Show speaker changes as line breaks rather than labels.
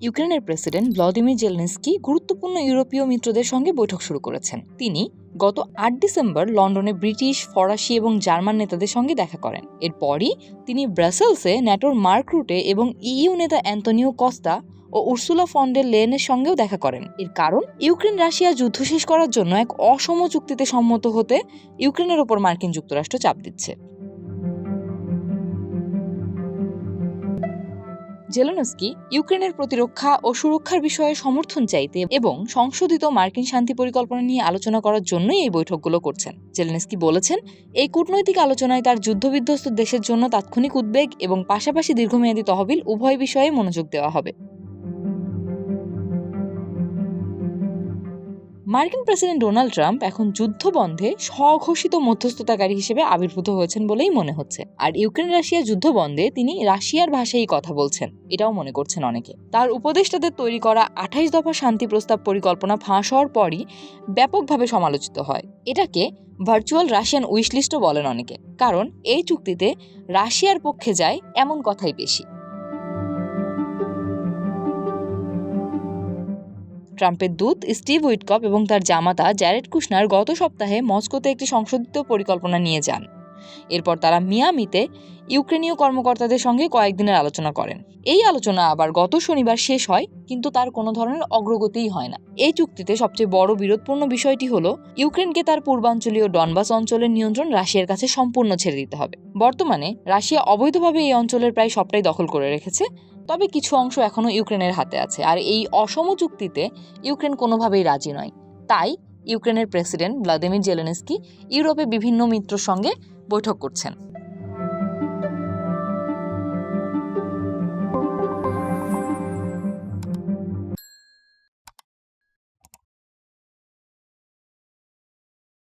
ইউক্রেনের president Vladimir Zelensky গুরুত্বপূর্ণ ইউরোপীয় মিত্রদের সঙ্গে বৈঠক শুরু করেছেন। তিনি গত আট ডিসেম্বর লন্ডনে ব্রিটিশ, ফরাসি এবং জার্মান নেতাদের সঙ্গে দেখা করেন। এরপরই তিনি ব্রাসেলসে ন্যাটোর মার্ক রুটে এবং ইইউ নেতা অ্যান্তনিও কস্তা ও উর্সুলা ফন্ডের লেনের সঙ্গেও দেখা করেন। এর কারণ, ইউক্রেন রাশিয়া যুদ্ধ শেষ করার জন্য এক অসম চুক্তিতে সম্মত হতে ইউক্রেনের ওপর মার্কিন যুক্তরাষ্ট্র চাপ দিচ্ছে। জেলেনস্কি ইউক্রেনের প্রতিরক্ষা ও সুরক্ষার বিষয়ে সমর্থন চাইতে এবং সংশোধিত মার্কিন শান্তি পরিকল্পনা নিয়ে আলোচনা করার জন্যই এই বৈঠকগুলো করছেন। জেলেনস্কি বলেছেন, এই কূটনৈতিক আলোচনায় তার যুদ্ধবিধ্বস্ত দেশের জন্য তাৎক্ষণিক উদ্বেগ এবং পাশাপাশি দীর্ঘমেয়াদী তহবিল উভয় বিষয়ে মনোযোগ দেওয়া হবে। মার্কিন প্রেসিডেন্ট ডোনাল্ড ট্রাম্প এখন যুদ্ধ বন্ধে স্বঘোষিত মধ্যস্থতাকারী হিসেবে আবির্ভূত হয়েছেন বলেই মনে হচ্ছে। আর ইউক্রেন রাশিয়া যুদ্ধ বন্ধে তিনি রাশিয়ার ভাষায় কথা বলছেন, এটাও মনে করছেন অনেকে। তার উপদেষ্টাদের তৈরি করা আঠাইশ দফা শান্তি প্রস্তাব পরিকল্পনা ফাঁস হওয়ার পরই ব্যাপকভাবে সমালোচিত হয়। এটাকে ভার্চুয়াল রাশিয়ান উইশলিস্টও বলেন অনেকে, কারণ এই চুক্তিতে রাশিয়ার পক্ষে যায় এমন কথাই বেশি। ট্রাম্পের দূত স্টিভ উইটকপ এবং তার জামাতা জ্যারেড কুশনার গত সপ্তাহে মস্কোতে একটি সংশোধিত পরিকল্পনা নিয়ে যান। এরপর তারা মিয়ামিতে ইউক্রেনীয় কর্মকর্তাদের সঙ্গে কয়েকদিনের আলোচনা করেন। এই আলোচনা আবার গত শনিবার শেষ হয়, কিন্তু তার কোনো ধরনের অগ্রগতিই হয় না। এই চুক্তিতে সবচেয়ে বড় বিরোধপূর্ণ বিষয়টি হলো, ইউক্রেনকে তার পূর্বাঞ্চলীয় ডনবাস অঞ্চলের নিয়ন্ত্রণ রাশিয়ার কাছে সম্পূর্ণ ছেড়ে দিতে হবে। বর্তমানে রাশিয়া অবৈধভাবে এই অঞ্চলের প্রায় সবটাই দখল করে রেখেছে, তবে কিছু অংশ এখনও ইউক্রেনের হাতে আছে। আর এই অসম চুক্তিতে ইউক্রেন কোনোভাবেই রাজি নয়। তাই ইউক্রেনের প্রেসিডেন্ট ভ্লাদিমির জেলেনস্কি ইউরোপে বিভিন্ন মিত্র সঙ্গে বৈঠক করছেন।